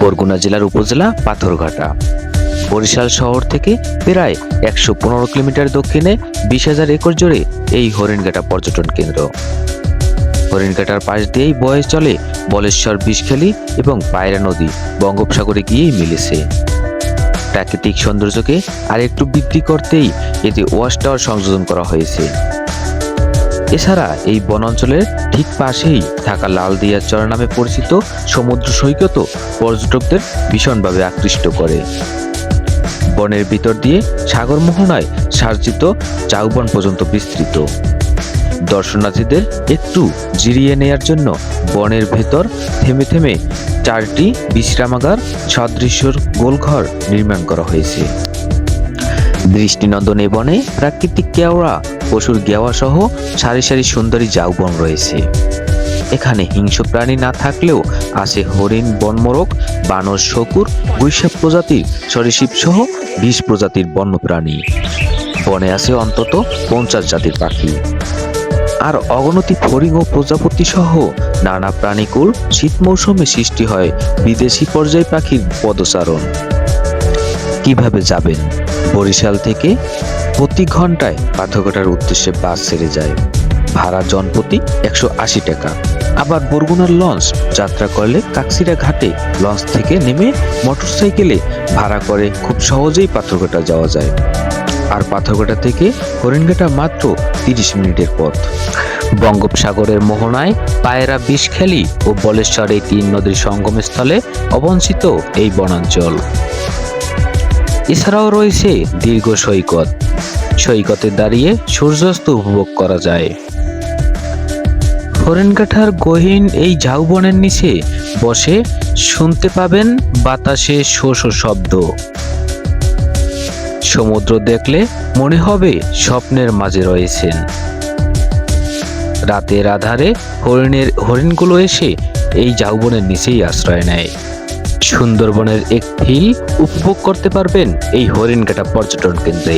বরগুনা জেলার উপজেলা পাথরঘাটা। বরিশাল শহর থেকে প্রায় একশো পনেরো কিলোমিটার দক্ষিণে বিশ হাজার একর জুড়ে এই হরিণঘাটা পর্যটন কেন্দ্র। হরিণঘাটার পাশ দিয়েই বয়ে চলে বলেশ্বর বিষখালী এবং পায়রা নদী বঙ্গোপসাগরে গিয়েই মিলেছে। প্রাকৃতিক সৌন্দর্যকে আরেকটু বৃদ্ধি করতেই এতে ওয়াশ টাওয়ার সংযোজন করা হয়েছে। এছাড়া এই বনাঞ্চলের ঠিক পাশেই থাকা লালদিয়া চর নামে পরিচিত সমুদ্র সৈকতও পর্যটকদের ভীষণভাবে আকৃষ্ট করে। বনের ভিতর দিয়ে সাগর মোহনায় সার্জিত চাউবন পর্যন্ত বিস্তৃত। দর্শনার্থীদের একটু জিরিয়ে নেয়ার জন্য বনের ভেতর থেমে থেমে চারটি বিশ্রামাগার, সদৃশ্যর গোলঘর নির্মাণ করা হয়েছে। দৃষ্টিনন্দন বনে প্রাকৃতিক কেওড়া পশুর গেওয়া সহ সারি সারি সুন্দরী জাউবন রয়েছে। এখানে হিংস্র প্রাণী না থাকলেও আছে হরিণ বনমোরগ বানর, শকুর বৈশাখ প্রজাতির সরীসৃপ সহ বিশ প্রজাতির বন্যপ্রাণী। বনে আছে অন্তত পঞ্চাশ জাতির পাখি। আর অগণতি ফড়িং ও প্রজাপতি সহ নানা প্রাণীকুল শীত মৌসুমে সৃষ্টি হয় বিদেশি পর্যায় পাখির পদচারণ। কীভাবে যাবেন? বরিশাল থেকে প্রতি ঘন্টায় পাথরঘাটার উদ্দেশ্যে বাস ছেড়ে যায়। ভাড়া জনপ্রতি একশো আশি টাকা। আবার বরগুনার লঞ্চ যাত্রা করলে কাকসিরা ঘাটে লঞ্চ থেকে নেমে মোটরসাইকেলে ভাড়া করে খুব সহজেই পাথরঘাটা যাওয়া যায়। আর পাথরঘাটা থেকে হরিণঘাটা মাত্র তিরিশ মিনিটের পথ। বঙ্গোপসাগরের মোহনায় পায়রা বিষখালী ও বলেশ্বর এই তিন নদীর সঙ্গমস্থলে অবঞ্চিত এই বনাঞ্চল। এছাড়াও রয়েছে দীর্ঘ সৈকত। সৈকতে দাঁড়িয়ে সূর্যাস্ত উপভোগ করা যায়। হরেনকাঠার গহীন এই ঝাউবনের নিচে বসে শুনতে পাবেন বাতাসে শো শো শব্দ। সমুদ্র দেখলে মনে হবে স্বপ্নের মাঝে রয়েছেন। রাতের আধারে হরিণের হরিণগুলো এসে এই ঝাউবনের নিচেই আশ্রয় নেয়। সুন্দরবনের এক ফিল উপভোগ করতে পারবেন এই হরিণঘাটা পর্যটন কেন্দ্রে।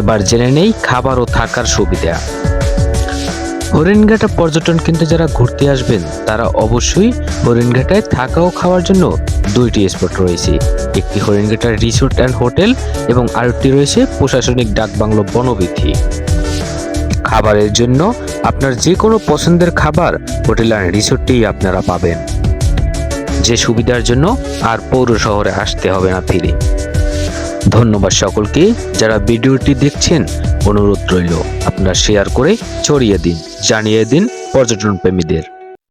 এবার জেনে নেই খাবার ও থাকার সুবিধা। হরিণঘাটা পর্যটন কেন্দ্রে যারা ঘুরতে আসবেন, তারা অবশ্যই হরিণঘাটায় থাকা ও খাওয়ার জন্য দুইটি স্পট রয়েছে। একটি হরিণঘাটার রিসোর্ট অ্যান্ড হোটেল এবং আরেকটি রয়েছে প্রশাসনিক ডাকবাংলো বনবিথি খাবারের জন্য আপনার যে কোনো পছন্দের খাবার হোটেল অ্যান্ড রিসোর্টেই আপনারা পাবেন। যে সুবিধার জন্য আর পৌর শহরে আসতে হবে না ফিরে। ধন্যবাদ সকলকে, যারা ভিডিওটি দেখছেন, অনুরোধ রইল আপনারা শেয়ার করে ছড়িয়ে দিন, জানিয়ে দিন পর্যটন প্রেমীদের